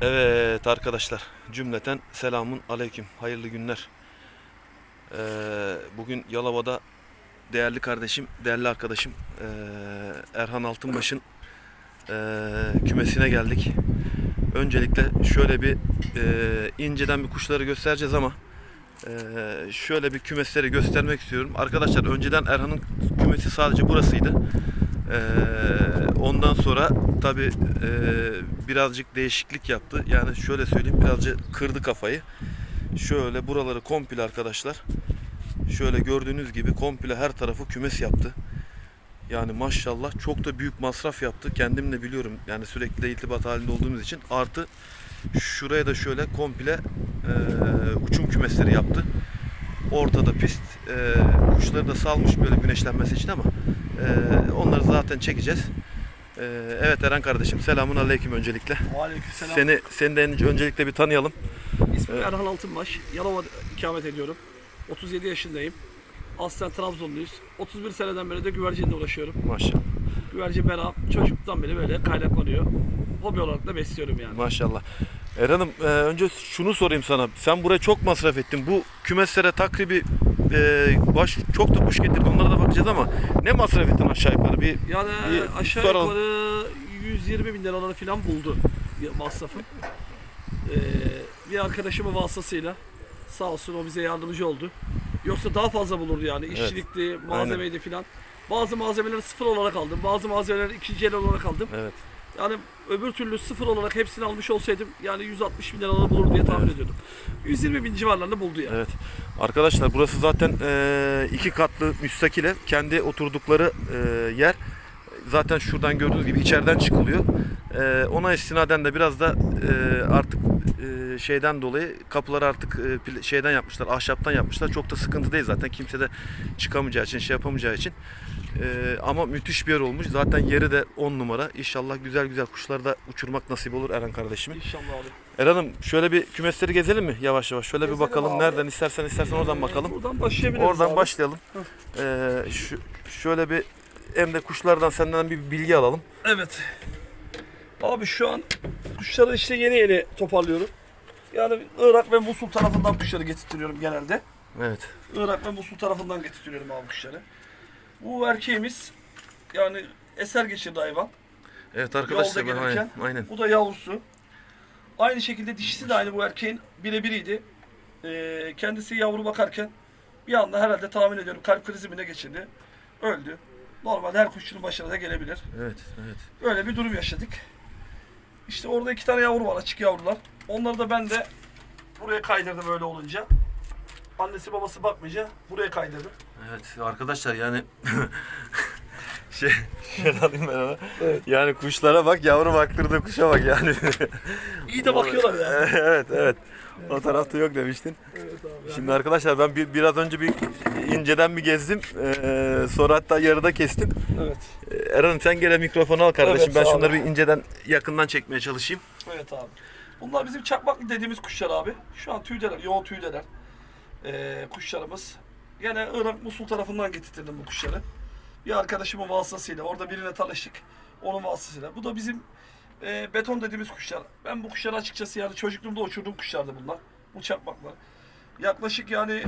Evet arkadaşlar cümleten selamun aleyküm hayırlı günler. Ee, bugün Yalova'da değerli kardeşim, değerli arkadaşım ee, Erhan Altınbaş'ın ee, kümesine geldik. Öncelikle şöyle bir ee, inceden bir kuşları göstereceğiz ama ee, şöyle bir kümesleri göstermek istiyorum. Arkadaşlar önceden Erhan'ın kümesi sadece burasıydı. Ee, ondan sonra tabi birazcık değişiklik yaptı. Yani şöyle söyleyeyim birazcık kırdı kafayı. Şöyle buraları komple arkadaşlar. Şöyle gördüğünüz gibi komple her tarafı kümes yaptı. Yani maşallah çok da büyük masraf yaptı. Kendim de biliyorum. Yani sürekli iltibat halinde olduğumuz için. Artı şuraya da şöyle komple e, uçum kümesleri yaptı. Ortada pist. E, kuşları da salmış böyle güneşlenmesi için ama e, onları zaten çekeceğiz. E, evet Eren kardeşim selamun aleyküm öncelikle. Aleykümselam. Seni seni de en- öncelikle bir tanıyalım. İsmim Evet. Erhan Altınbaş. Yalova'da ikamet ediyorum. 37 yaşındayım. Aslen Trabzonluyuz. 31 seneden beri de güvercinle uğraşıyorum. Maşallah. Güvercin merak çocukluktan beri böyle kaynaklanıyor. Hobi olarak da besliyorum yani. Maşallah. Eren'im e, önce şunu sorayım sana. Sen buraya çok masraf ettin. Bu kümeslere takribi e, baş çok da kuş getirdin. Onlara da bakacağız ama ne masraf ettin aşağı yukarı? Bir Yani Bir aşağı soralım. yukarı 120 bin liraları falan buldu ya- masrafı. Ee, bir arkadaşımın vasıtasıyla sağ olsun o bize yardımcı oldu. Yoksa daha fazla bulurdu yani. İşçilikti, malzemeydi filan. Bazı malzemeleri sıfır olarak aldım. Bazı malzemeleri ikinci el olarak aldım. evet. Yani öbür türlü sıfır olarak hepsini almış olsaydım yani 160 bin liraları bulur diye tahmin ediyordum. 120 bin civarlarında buldu yani. Evet. Arkadaşlar burası zaten e, iki katlı müstakile. Kendi oturdukları e, yer. Zaten şuradan gördüğünüz gibi içeriden çıkılıyor. E, ona istinaden de biraz da e, artık e, şeyden dolayı kapıları artık e, şeyden yapmışlar, ahşaptan yapmışlar. Çok da sıkıntı değil zaten. Kimse de çıkamayacağı için, şey yapamayacağı için. E, ama müthiş bir yer olmuş. Zaten yeri de 10 numara. İnşallah güzel güzel kuşları da uçurmak nasip olur Eren kardeşimin. İnşallah abi. Eren'im şöyle bir kümesleri gezelim mi yavaş yavaş? Şöyle bir Gezelim bakalım. abi. Nereden istersen istersen oradan bakalım. Buradan başlayabiliriz Oradan abi. başlayalım. Ee, şu, şöyle bir hem de kuşlardan senden bir bilgi alalım. Evet. Abi şu an kuşları işte yeni yeni toparlıyorum. Yani Irak ve Musul tarafından kuşları getirtiyorum genelde. Evet. Irak ve Musul tarafından getirtiyorum abi kuşları. Bu erkeğimiz yani eser geçirdi hayvan. Evet arkadaşlar Yolda ben aynen, aynen. Bu da yavrusu. Aynı şekilde dişisi de aynı bu erkeğin birebiriydi. Ee, kendisi yavru bakarken bir anda herhalde tahmin ediyorum kalp krizi mi ne geçirdi. Öldü. Normalde her kuşçunun başına da gelebilir. Evet, evet. Öyle bir durum yaşadık. İşte orada iki tane yavru var, açık yavrular. Onları da ben de buraya kaydırdım öyle olunca. Annesi babası bakmayınca buraya kaydırdım. Evet arkadaşlar yani şey şöyle alayım ben ona. Evet. Yani kuşlara bak yavru baktırdı kuşa bak yani. İyi de bakıyorlar ya. evet evet. O tarafta yok demiştin. Evet abi. Şimdi arkadaşlar ben bir, biraz önce bir inceden bir gezdim. Ee, sonra hatta yarıda kestim. Evet. Ee, sen gene mikrofonu al kardeşim. Evet, ben ol. şunları bir inceden yakından çekmeye çalışayım. Evet abi. Bunlar bizim çakmaklı dediğimiz kuşlar abi. Şu an tüydeler, yoğun tüydeler. Ee, kuşlarımız. Gene Irak Musul tarafından getirttirdim bu kuşları. Bir arkadaşımın vasıtasıyla. Orada birine tanıştık. Onun vasıtasıyla. Bu da bizim e, beton dediğimiz kuşlar. Ben bu kuşları açıkçası yani çocukluğumda uçurduğum kuşlardı bunlar. Bu çakmaklar. Yaklaşık yani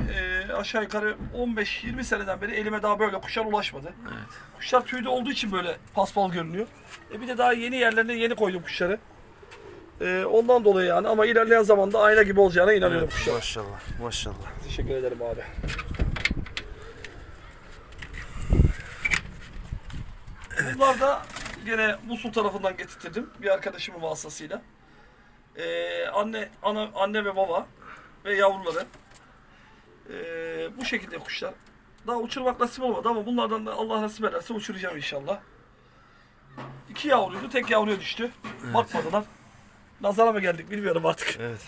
e, aşağı yukarı 15-20 seneden beri elime daha böyle kuşlar ulaşmadı. Evet. Kuşlar tüyde olduğu için böyle paspal görünüyor. E bir de daha yeni yerlerine yeni koydum kuşları. E, ondan dolayı yani ama ilerleyen zamanda ayna gibi olacağına inanıyorum Evet, kuşlara. maşallah. Maşallah. Teşekkür ederim abi. Bunlar da gene Musul tarafından getirttirdim bir arkadaşımın vasıtasıyla. E, anne, ana, anne ve baba ve yavruları. E, bu şekilde kuşlar. Daha uçurmak nasip olmadı ama bunlardan da Allah nasip ederse uçuracağım inşallah. İki yavruydu, tek yavruya düştü. Bakmadılar. Nazara mı geldik bilmiyorum artık. Evet.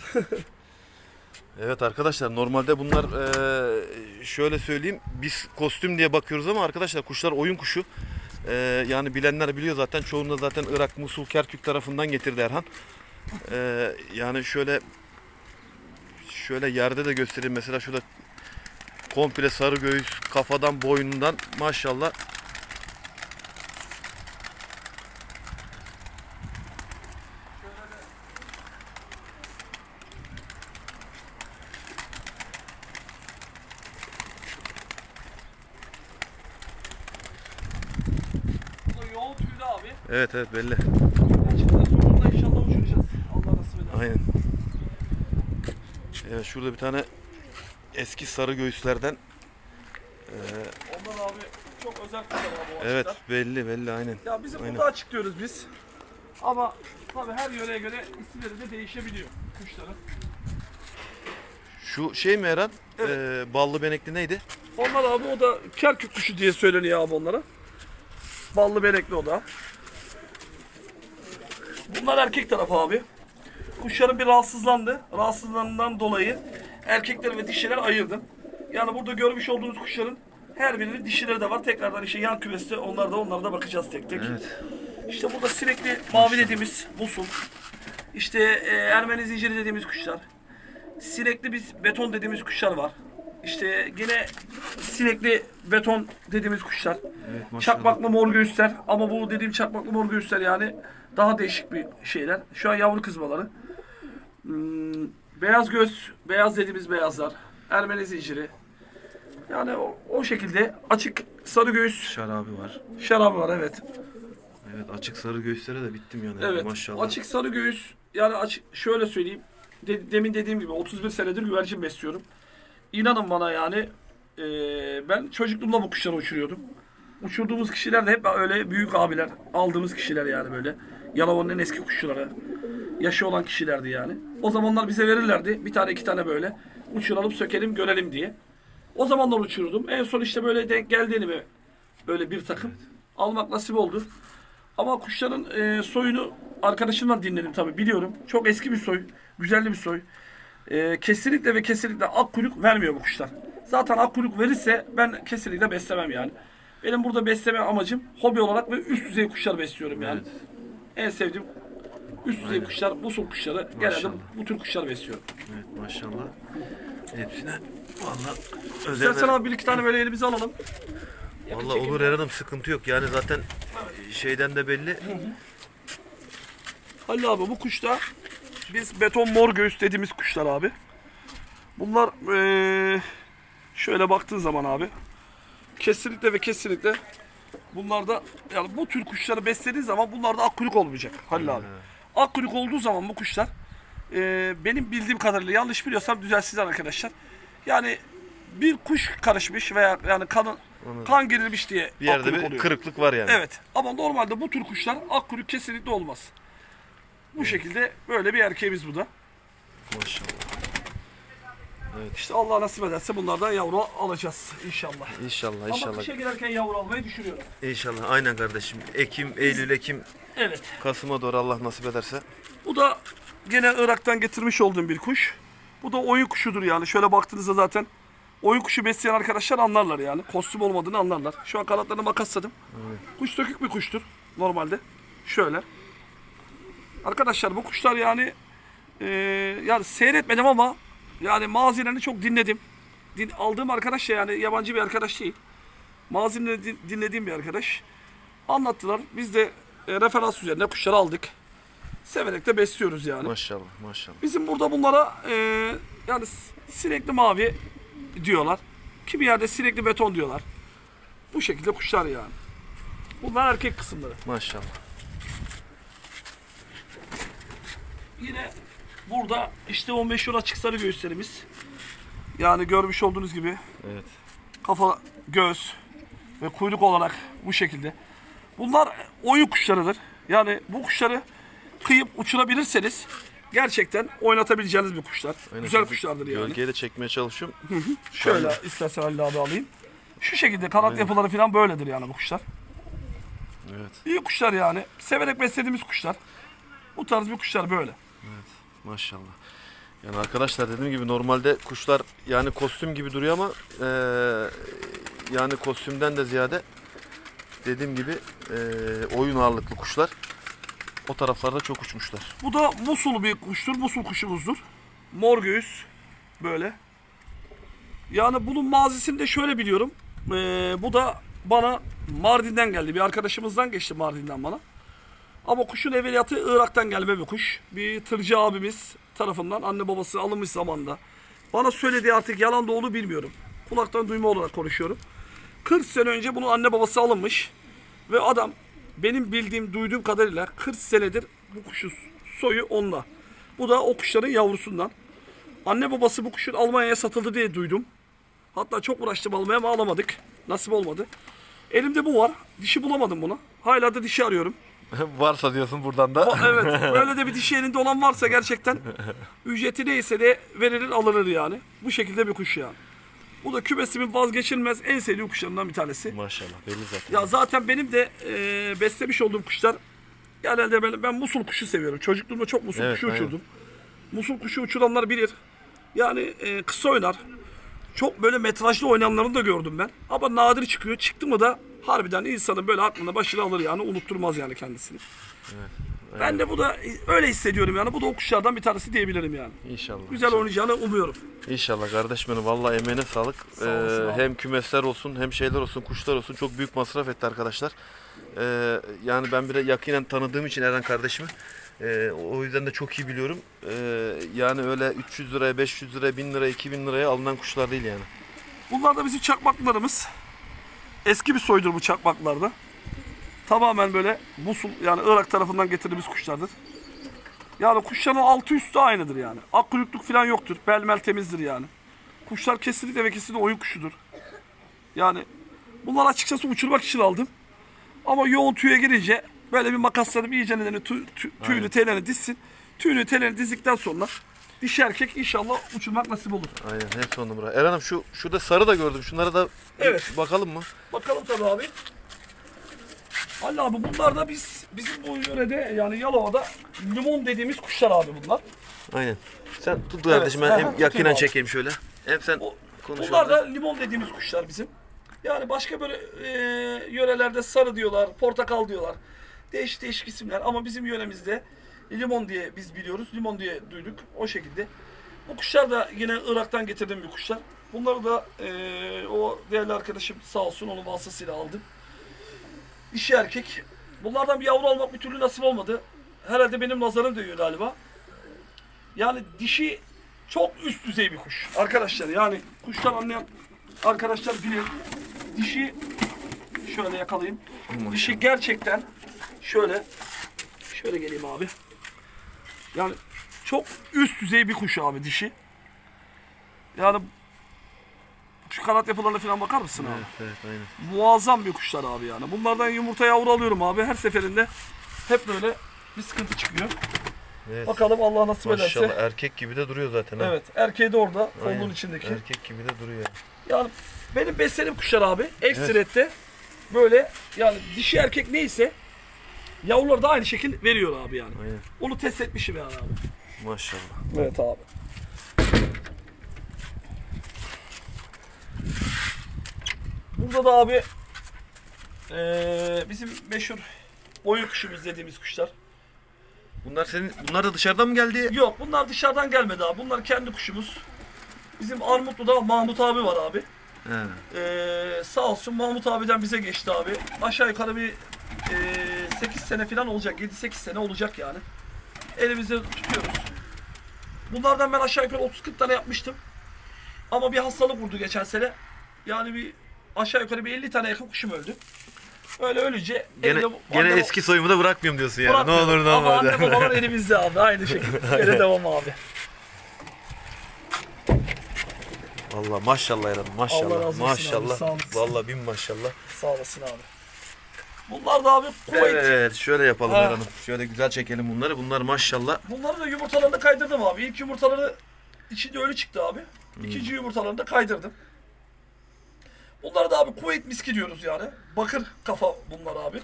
Evet arkadaşlar normalde bunlar eee, şöyle söyleyeyim biz kostüm diye bakıyoruz ama arkadaşlar kuşlar oyun kuşu. Eee, yani bilenler biliyor zaten çoğunu da zaten Irak, Musul, Kerkük tarafından getirdi Erhan. Eee, yani şöyle şöyle yerde de göstereyim mesela şurada Komple sarı göğüs kafadan boynundan maşallah. Yoğun tüylü abi. Evet evet belli. Açıkta sonunda inşallah uçuracağız. Allah nasip eder. Aynen. Evet şurada bir tane eski sarı göğüslerden. Ee, Onlar abi çok özel kuşlar abi o evet belli belli aynen. Ya bizim Aynen. burada açık diyoruz biz. Ama tabii her yöreye göre isimleri de değişebiliyor kuşların. Şu şey mi Eren? Ee, ballı benekli neydi? Onlar abi o da kerkük kuşu diye söyleniyor abi onlara. Ballı benekli o da. Bunlar erkek tarafı abi. Kuşların bir rahatsızlandı. Rahatsızlığından dolayı erkekler ve dişiler ayırdım. Yani burada görmüş olduğunuz kuşların her birinin dişileri de var. Tekrardan işte yan kümeste onlar da onlara da bakacağız tek tek. Evet. İşte burada sinekli mavi dediğimiz busul. İşte e, Ermeni zinciri dediğimiz kuşlar. Sinekli biz beton dediğimiz kuşlar var. İşte yine sinekli beton dediğimiz kuşlar. Evet maşallah. Çakmaklı mor göğüsler ama bu dediğim çakmaklı mor göğüsler yani daha değişik bir şeyler. Şu an yavru kızmaları. Hmm, beyaz göz, beyaz dediğimiz beyazlar. Ermeni zinciri. Yani o, o şekilde açık sarı göğüs Şarabı var. şarabı var evet. Evet açık sarı göğüslere de bittim yani. Evet. Maşallah. Açık sarı göğüs yani açık şöyle söyleyeyim. De- demin dediğim gibi 31 senedir güvercin besliyorum. İnanın bana yani eee, ben çocukluğumda bu kuşları uçuruyordum. Uçurduğumuz kişiler de hep öyle büyük abiler. Aldığımız kişiler yani böyle. Yalova'nın en eski kuşçuları. Yaşı olan kişilerdi yani. O zamanlar bize verirlerdi. Bir tane iki tane böyle. Uçuralım sökelim görelim diye. O zamanlar uçururdum. En son işte böyle denk geldiğini mi böyle bir takım almak nasip oldu. Ama kuşların e, soyunu arkadaşımdan dinledim tabii biliyorum. Çok eski bir soy, güzel bir soy. E, kesinlikle ve kesinlikle ak kuyruk vermiyor bu kuşlar. Zaten ak kuyruk verirse ben kesinlikle beslemem yani. Benim burada besleme amacım hobi olarak ve üst düzey kuşlar besliyorum yani. En sevdiğim üst düzey kuşlar, musul kuşları. Genelde Maşallah. bu tür kuşlar besliyorum. Evet maşallah. Hepsine valla İstersen özel. abi bir iki tane böyle elimize alalım. Valla olur Eren'im sıkıntı yok. Yani zaten şeyden de belli. Halil abi bu kuşta biz beton mor göğüs dediğimiz kuşlar abi. Bunlar eee, şöyle baktığın zaman abi kesinlikle ve kesinlikle bunlarda yani bu tür kuşları beslediğin zaman bunlarda ak kuyruk olmayacak Halil abi. Ak kuyruk olduğu zaman bu kuşlar eee, benim bildiğim kadarıyla yanlış biliyorsam düzelsinler arkadaşlar. Yani bir kuş karışmış veya yani kan kan girilmiş diye Bir yerde bir oluyor. kırıklık var yani. Evet ama normalde bu tür kuşlar ak kuyruk kesinlikle olmaz. Bu şekilde böyle bir erkeğimiz bu da. Maşallah. İşte Allah nasip ederse bunlardan yavru alacağız inşallah. İnşallah Ama inşallah. kışa girerken yavru almayı düşünüyorum. İnşallah aynen kardeşim. Ekim, Eylül, Ekim, Evet. Kasım'a doğru Allah nasip ederse. Bu da gene Irak'tan getirmiş olduğum bir kuş. Bu da oyun kuşudur yani. Şöyle baktığınızda zaten oyun kuşu besleyen arkadaşlar anlarlar yani. Kostüm olmadığını anlarlar. Şu an kanatlarını makasladım. Kuş sökük bir kuştur normalde. Şöyle. Arkadaşlar bu kuşlar yani eee, yani seyretmedim ama yani mazilerini çok dinledim. Din, aldığım arkadaş da yani yabancı bir arkadaş değil. Mazilerini din- dinlediğim bir arkadaş. Anlattılar. Biz de e, referans üzerine kuşları aldık. Severek de besliyoruz yani. Maşallah maşallah. Bizim burada bunlara e, yani sinekli mavi diyorlar. Kimi yerde sinekli beton diyorlar. Bu şekilde kuşlar yani. Bunlar erkek kısımları. Maşallah. Yine burada işte 15 yıl açık sarı göğüslerimiz. Yani görmüş olduğunuz gibi Evet. kafa, göz ve kuyruk olarak bu şekilde. Bunlar oyun kuşlarıdır. Yani bu kuşları kıyıp uçurabilirseniz gerçekten oynatabileceğiniz bir kuşlar. Aynen. Güzel kuşlardır yani. Gölgeye de çekmeye çalışıyorum. Şöyle istersen Halil abi alayım. Şu şekilde kanat yapıları falan böyledir yani bu kuşlar. Evet. İyi kuşlar yani. Severek beslediğimiz kuşlar. Bu tarz bir kuşlar böyle. Maşallah. Yani arkadaşlar dediğim gibi normalde kuşlar yani kostüm gibi duruyor ama eee, yani kostümden de ziyade dediğim gibi eee, oyun ağırlıklı kuşlar. O taraflarda çok uçmuşlar. Bu da musul bir kuştur. Musul kuşumuzdur. Mor göğüs. Böyle. Yani bunun mazisini de şöyle biliyorum. Ee, bu da bana Mardin'den geldi. Bir arkadaşımızdan geçti Mardin'den bana. Ama kuşun evveliyatı Irak'tan gelme bir kuş. Bir tırcı abimiz tarafından anne babası alınmış zamanda. Bana söylediği artık yalan doğru bilmiyorum. Kulaktan duyma olarak konuşuyorum. 40 sene önce bunun anne babası alınmış. Ve adam benim bildiğim, duyduğum kadarıyla 40 senedir bu kuşun soyu onunla. Bu da o kuşların yavrusundan. Anne babası bu kuşun Almanya'ya satıldı diye duydum. Hatta çok uğraştım almaya ama alamadık. Nasip olmadı. Elimde bu var. Dişi bulamadım bunu. Hala da dişi arıyorum. Varsa diyorsun buradan da. Evet. Böyle de bir dişi elinde olan varsa gerçekten ücreti neyse de verilir alınır yani. Bu şekilde bir kuş yani. Bu da kümesimin vazgeçilmez en sevdiğim kuşlarından bir tanesi. Maşallah belli zaten. Ya zaten benim de e, beslemiş olduğum kuşlar genelde ben, ben musul kuşu seviyorum. Çocukluğumda çok musul Evet, kuşu aynen. uçurdum. Musul kuşu uçuranlar bilir. Yani e, kısa oynar. Çok böyle metrajlı oynayanlarını da gördüm ben. Ama nadir çıkıyor. Çıktı mı da harbiden insanın böyle aklına başına alır yani. Unutturmaz yani kendisini. Ben de bu da öyle hissediyorum yani. Bu da o kuşlardan bir tanesi diyebilirim yani. İnşallah. Güzel oynayacağını umuyorum. İnşallah kardeş benim vallahi emeğine sağlık. Sağ olasın Ee, hem kümesler olsun hem şeyler olsun kuşlar olsun çok büyük masraf etti arkadaşlar. Ee, yani ben bile yakinen tanıdığım için Eren kardeşimi ee, o yüzden de çok iyi biliyorum. Ee, yani öyle 300 liraya, 500 liraya, 1000 liraya, 2000 liraya alınan kuşlar değil yani. Bunlar da bizim çakmaklarımız. Eski bir soydur bu çakmaklarda. Tamamen böyle Musul yani Irak tarafından getirdiğimiz kuşlardır. Yani kuşların altı üstü aynıdır yani. Ak kuyrukluk falan yoktur. Belmel temizdir yani. Kuşlar kesinlikle ve kesinlikle oyun kuşudur. Yani bunlar açıkçası uçurmak için aldım. Ama yoğun tüye girince böyle bir makaslarım iyice nedeni tü, tü- tüyünü telini dizsin. Tüyünü telini dizdikten sonra dişi erkek inşallah uçurmak nasip olur. Aynen hepsi on numara. Eren'im şu şurada sarı da gördüm. Şunlara da bir Evet. bakalım mı? Bakalım tabii abi. Ali abi bunlar da biz bizim bu yörede yani Yalova'da limon dediğimiz kuşlar abi bunlar. Aynen. Sen tut kardeşim ben aha, hem tutayım abi. çekeyim şöyle. Hem sen O- konuş. Bunlar orada. da limon dediğimiz kuşlar bizim. Yani başka böyle e, yörelerde sarı diyorlar, portakal diyorlar. Değişik değişik isimler ama bizim yöremizde limon diye biz biliyoruz. Limon diye duyduk o şekilde. Bu kuşlar da yine Irak'tan getirdiğim bir kuşlar. Bunları da e, o değerli arkadaşım sağ olsun onun vasıtasıyla aldım. Dişi erkek. Bunlardan bir yavru almak bir türlü nasip olmadı. Herhalde benim nazarım değiyor galiba. Yani dişi çok üst düzey bir kuş. Arkadaşlar yani kuştan anlayan arkadaşlar bilir. Dişi şöyle yakalayayım. Dişi gerçekten şöyle şöyle geleyim abi. Yani çok üst düzey bir kuş abi dişi. Yani şu kanat yapılarına falan bakar mısın abi? Evet, evet, aynen. Muazzam bir kuşlar abi yani. Bunlardan yumurta yavru alıyorum abi. Her seferinde hep böyle bir sıkıntı çıkıyor. Evet. Bakalım Allah nasip Maşallah ederse. erkek gibi de duruyor zaten ha. Evet, erkeği de orada, kolluğun içindeki. Erkek gibi de duruyor. Yani benim beslediğim kuşlar abi, ekstrette böyle yani dişi erkek neyse yavrular da aynı şekil veriyor abi yani. Aynen. Onu test etmişim yani abi. Maşallah. Evet abi. Burada da abi eee, bizim meşhur oyun kuşumuz dediğimiz kuşlar. Bunlar senin bunlar da dışarıdan mı geldi? Yok bunlar dışarıdan gelmedi abi. Bunlar kendi kuşumuz. Bizim Armutlu'da Mahmut abi var abi. He. Ee, sağ olsun Mahmut abiden bize geçti abi. Aşağı yukarı bir e, 8 sene falan olacak. 7-8 sene olacak yani. Elimizde tutuyoruz. Bunlardan ben aşağı yukarı 30-40 tane yapmıştım. Ama bir hastalık vurdu geçen sene. Yani bir aşağı yukarı bir 50 tane yakın kuşum öldü. Öyle ölünce Gene, elimde- gene eski soyumu da bırakmıyorum diyorsun yani. Ne olur ne Ama olmaz. anne babalar elimizde abi aynı şekilde. Gene devam abi. Valla maşallah Eren maşallah. Allah razı olsun abi, maşallah. sağ olasın. Valla bin maşallah. Sağ olasın abi. Bunlar da abi Kuveyt. Evet şöyle yapalım Ha. Eren'im. Şöyle güzel çekelim bunları. Bunlar maşallah. Bunları da yumurtalarını kaydırdım abi. İlk yumurtaları içinde ölü çıktı abi. İkinci yumurtalarını da kaydırdım. Bunlara da abi Kuveyt miski diyoruz yani. Bakır kafa bunlar abi.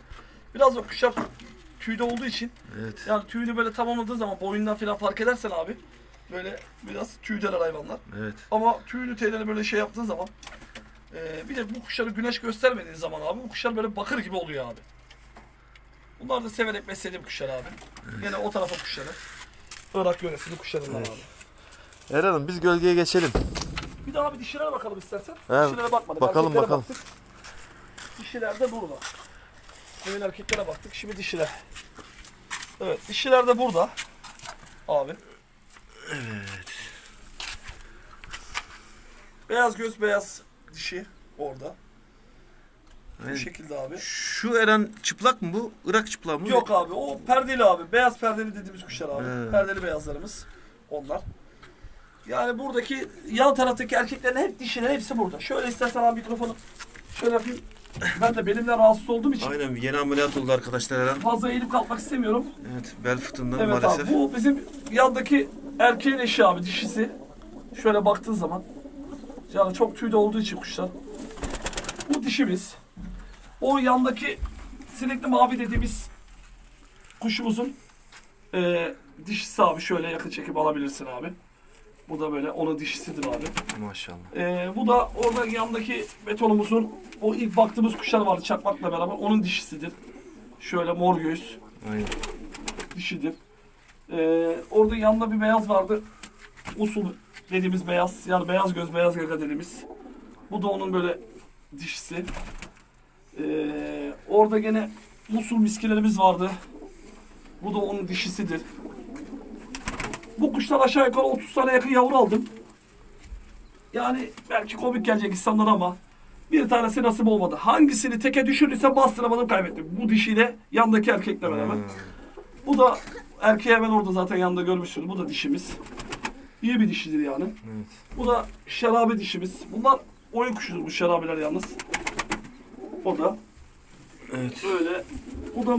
Biraz da kuşlar tüyde olduğu için Evet. yani tüyünü böyle tamamladığı zaman boyundan falan fark edersen abi böyle biraz tüydeler hayvanlar. Evet. Ama tüyünü telini böyle şey yaptığın zaman e, bir de bu kuşları güneş göstermediğin zaman abi bu kuşlar böyle bakır gibi oluyor abi. Bunlar da severek beslediğim kuşlar abi. Yine o tarafa kuşları. Irak yöresinin kuşlarından abi. Eren'im biz gölgeye geçelim. Bir daha bir dişilere bakalım istersen. Evet, Dişilere bakmadık. bakalım, erkeklere bakalım. Baktık. Dişiler de burada. Demin erkeklere baktık. Şimdi dişiler. Evet dişiler de burada. Abi. Evet. Beyaz göz beyaz dişi orada. Bu Aynen. şekilde abi. Şu Eren çıplak mı bu? Irak çıplağı mı? Yok abi o perdeli abi. Beyaz perdeli dediğimiz kuşlar abi. He. Perdeli beyazlarımız onlar. Yani buradaki yan taraftaki erkeklerin hep dişiler hepsi burada. Şöyle istersen abi mikrofonu şöyle yapayım. Ben de belimden rahatsız olduğum için Aynen yeni ameliyat oldu arkadaşlar Eren. fazla eğilip kalkmak istemiyorum. Evet bel fıtığından Evet maalesef. abi bu bizim yandaki erkeğin eşi abi dişisi. Şöyle baktığın zaman yani çok tüyde olduğu için kuşlar. Bu dişimiz. O yandaki sinekli mavi dediğimiz kuşumuzun eee dişisi abi şöyle yakın çekip alabilirsin abi. Bu da böyle onun dişisidir abi. Maşallah. Eee, bu da orada yandaki betonumuzun o ilk baktığımız kuşlar vardı çakmakla beraber onun dişisidir. Şöyle mor göğüs Aynen. dişidir. Ee, orada yanında bir beyaz vardı. Usul dediğimiz beyaz. Yani beyaz göz, beyaz gaga dediğimiz. Bu da onun böyle dişisi. Ee, orada gene musul miskilerimiz vardı. Bu da onun dişisidir. Bu kuşlar aşağı yukarı 30 tane yakın yavru aldım. Yani belki komik gelecek insanlara ama bir tanesi nasip olmadı. Hangisini teke düşürdüyse bastıramadım kaybettim. Bu dişiyle yandaki erkekle beraber. Hmm. Bu da erkeği hemen orada zaten yanında görmüşsünüz. Bu da dişimiz. İyi bir dişidir yani. Evet. Bu da şerabe dişimiz. Bunlar oyun kuşudur bu şerabeler yalnız. O da Evet. böyle. Bu da